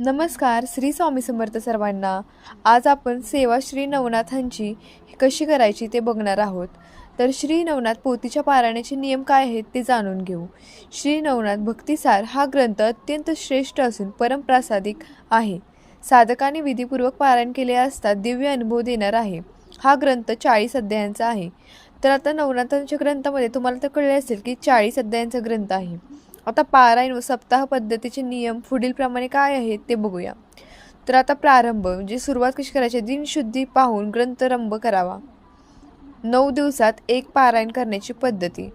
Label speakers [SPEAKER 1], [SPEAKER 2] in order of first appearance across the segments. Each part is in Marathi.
[SPEAKER 1] नमस्कार श्री स्वामी समर्थ सर्वांना. आज आपण सेवा श्री नवनाथांची कशी करायची ते बघणार आहोत. तर श्री नवनाथ पोथीच्या पारायणाचे नियम काय आहेत ते जाणून घेऊ. श्री नवनाथ भक्तिसार हा ग्रंथ अत्यंत श्रेष्ठ असून परमप्रासादिक आहे. साधकाने विधीपूर्वक पारायण केले असता दिव्य अनुभव देणार आहे. हा ग्रंथ चाळीस अध्यायांचा आहे. तर आता नवनाथांच्या ग्रंथामध्ये तुम्हाला तर कळले असेल की चाळीस अध्यायांचा ग्रंथ आहे. आता पारायण व सप्ताह पद्धतीचे नियम पुढीलप्रमाणे काय आहेत ते बघूया. तर आता प्रारंभ म्हणजे सुरुवात कशी करायची? दिनशुद्धी पाहून ग्रंथरंभ करावा. नऊ दिवसात एक पारायण करण्याची पद्धती.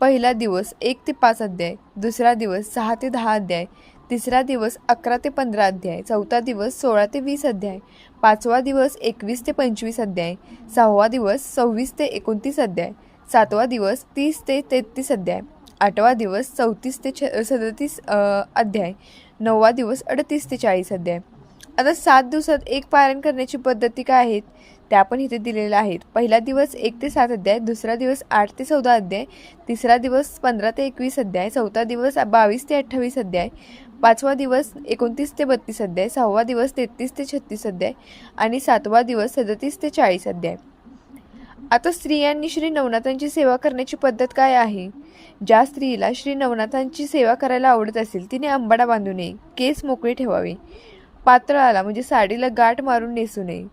[SPEAKER 1] पहिला दिवस एक ते पाच अध्याय दुसरा दिवस सहा ते दहा अध्याय तिसरा दिवस अकरा ते पंधरा अध्याय चौथा दिवस सोळा ते वीस अध्याय पाचवा दिवस एकवीस ते पंचवीस अध्याय सहावा दिवस सव्वीस ते एकोणतीस अध्याय सातवा दिवस तीस ते तेहतीस अध्याय. आठवा दिवस चौतीस ते छ सदतीस अध्याय. नववा दिवस अडतीस ते चाळीस अध्याय. आता सात दिवसात एक पारायण करण्याची पद्धती काय आहेत? त्या पण इथे दिलेल्या आहेत. पहिला दिवस एक ते सात अध्याय दुसरा दिवस आठ ते चौदा अध्याय तिसरा दिवस पंधरा ते एकवीस अध्याय चौथा दिवस बावीस ते अठ्ठावीस अध्याय पाचवा दिवस एकोणतीस ते बत्तीस अध्याय सहावा दिवस तेहतीस ते छत्तीस अध्याय आणि सातवा दिवस सदतीस ते चाळीस अध्याय. आता स्त्रियांनी श्री नवनाथांची सेवा करण्याची पद्धत काय आहे? ज्या स्त्रीला श्री नवनाथांची सेवा करायला आवडत असेल तिने अंबाडा बांधू नये केस मोकळे ठेवावे. पातळाला म्हणजे साडीला गाठ मारून नेसू नये.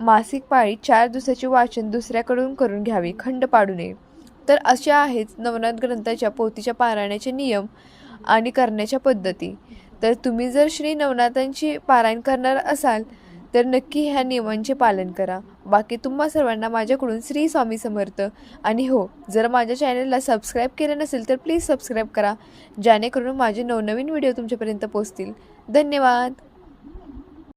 [SPEAKER 1] मासिक पाळी चार दिवसाचे वाचन दुसऱ्याकडून करून घ्यावे खंड पाडू नये तर अशा आहेत नवनाथ ग्रंथाच्या पोथीच्या पारायणाचे नियम आणि करण्याच्या पद्धती. तर तुम्ही जर श्री नवनाथांची पारायण करणार असाल तर नक्की ह्या नियमांचे पालन करा. बाकी तुम्हा सर्वांना माझ्याकडून श्री स्वामी समर्थ. आणि हो जर माझ्या चॅनलला सबस्क्राईब केलं नसेल तर प्लीज सबस्क्राईब करा जेणेकरून माझे नवनवीन व्हिडिओ तुमच्यापर्यंत पोचतील धन्यवाद!